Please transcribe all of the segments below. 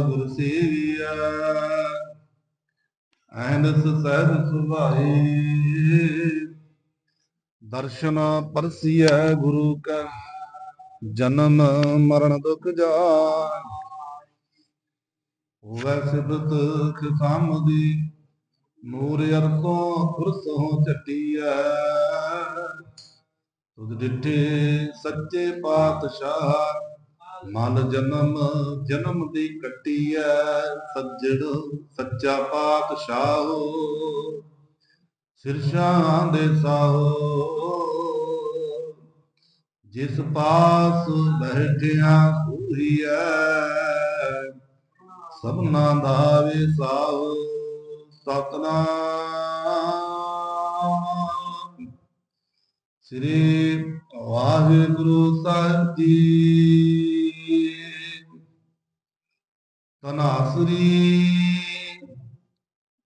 ਗੁਰ ਸੇਵੀਆ ਐਨਸ ਸਹਿਜ ਸੁਭਾਈ। ਦਰਸ਼ਨ ਪਰਸੀਐ ਗੁਰੂ ਕਾ, ਜਨਮ ਮਰਨ ਦੁਖ ਜਾਨ ਹੋਵੇ ਸਿਬਤ ਖਸਮਦੀ ਨੂਰ ਅਰਤੋਂ ਖੁਰਸੋਂ ਝਟੀਐ ਤੁਧ ਡਿਠੇ ਸੱਚੇ ਪਾਤਸ਼ਾਹ ਮਨ ਜਨਮ ਜਨਮ ਦੀ ਕੱਟੀ ਐ ਸੱਜਣ ਸੱਚਾ ਪਾਤਸ਼ਾਹ। ਸਿਰਸ਼ਾਂ ਦੇ ਸਾਹੋ, ਜਿਸ ਪਾਸ ਬੈਠਿਆ ਸੂਹੀ ਸਭਨਾ ਦਾ ਵੇ ਸਤਨਾਮ। ਸ੍ਰੀ ਵਾਹਿਗੁਰੂ ਸਾਹਿਬ ਜੀ ਤਨਾਸਰੀ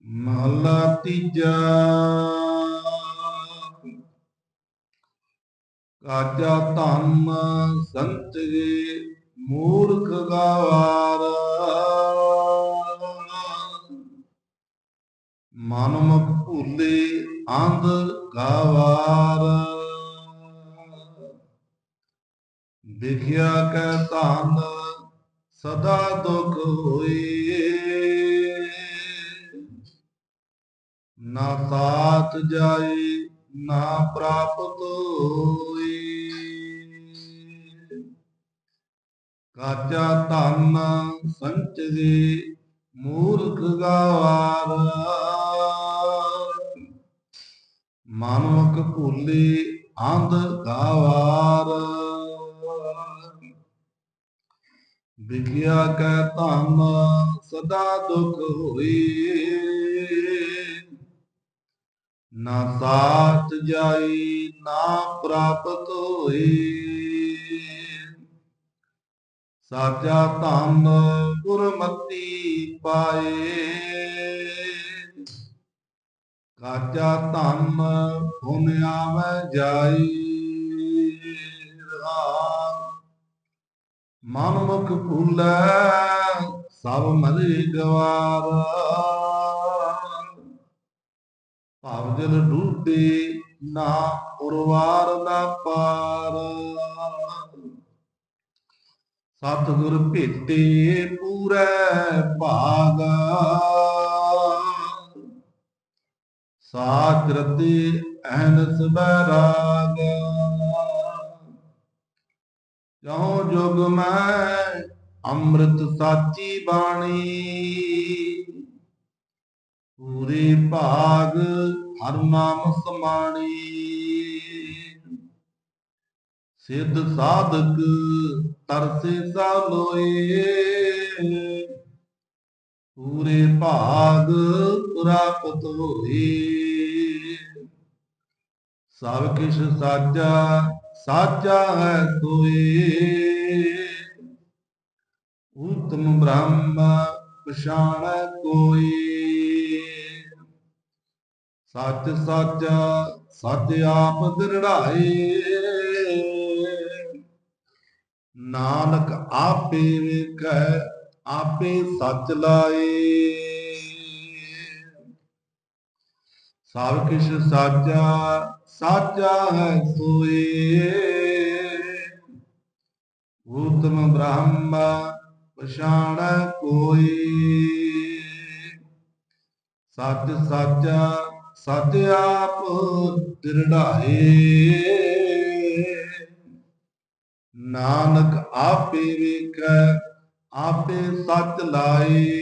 ਮਹਲਾ ਤੀਜਾ। ਕਾਜਾ ਧੰਮ ਸੰਤ ਜੀ ਮੂਰਖ ਗਵਾਰ। ਮਨਮੁਖ ਭੁੱਲੇ ਅੰਧ ਗਵਾਰ। ਵਿਖਿਆ ਕੈ ਧਨ ਸਦਾ ਦੁਖ ਹੋਈ ਨਾ ਸਾਥ ਜਾਏ, ਨਾ ਪ੍ਰਾਪਤ ਹੋਈ ਕਾਚਾ ਧਨ ਸੰਚੇ, ਮੂਰਖ ਗਾਵਾਰ। ਮਾਨਵਕ ਭੂਲੇ, ਅੰਧ ਗਾਵਾਰ। ਵਿਗਿਆ ਕੈ ਧਨ ਸਦਾ ਦੁਖ ਹੋਈ ਨਾ ਸਾਥ ਜਾਈ, ਨਾ ਪ੍ਰਾਪਤ ਹੋਈ ਸਾਚਾ ਧਨ ਗੁਰਮਤੀ ਪਾਏ। ਕਾਚਾ ਧਨ ਹੁਨ ਆਵੈ ਜਾਈ ਮਨ ਮੁਖ ਭੁੱਲੈ ਸਭ ਮਰੇ ਗਵਾਰ ਭਾਵ ਜਲ ਡੂਬੇ ਨਾ ਉਰਵਾਰ ਦਾ ਪਾਰ ਸਤਿਗੁਰ ਭੇਟੇ ਪੂਰੇ ਭਾਗ ਸਾਚਰਤੀ ਅਹਨਸ ਬੈਰਾਗ ਜਉ ਜੁਗ ਮੈਂ ਅੰਮ੍ਰਿਤ ਸਾਚੀ ਬਾਣੀ। ਪੂਰੇ ਭਾਗ ਹਰ ਨਾਮ ਸਮਾਣੀ। ਸਿੱਧ ਸਾਧਕ ਤਰਸੇ ਸਾ ਲੋਏ। ਪੂਰੇ ਭਾਗ ਪ੍ਰਾਪਤ ਹੋਏ। ਸਭ ਕਿਛ ਸਾਚਾ ਸਾਚਾ ਹੈ ਕੋਈ ਉਤਮ ਬ੍ਰਹਮ ਪਛਾਣ ਕੋਈ। ਸੱਚ ਸੱਚ ਸੱਚ ਆਪ ਦਿਰੜਾਏ ਨਾਨਕ ਆਪੇ ਵੇਖੈ, ਆਪੇ ਸੱਚ ਲਾਏ। ਸਭ ਕਿਛ ਸਾਚਾ ਸਾਚਾ ਹੈ ਸੋਏ। ਉਤਮ ਬ੍ਰਹਮ ਪਛਾਣ ਕੋਈ। ਸੱਚ ਸਾਚਾ, ਸੱਚ ਆਪ ਦਿਰੜਾਏ। ਨਾਨਕ ਆਪੇ ਵੇਖੈ, ਆਪੇ ਸੱਚ ਲਾਏ।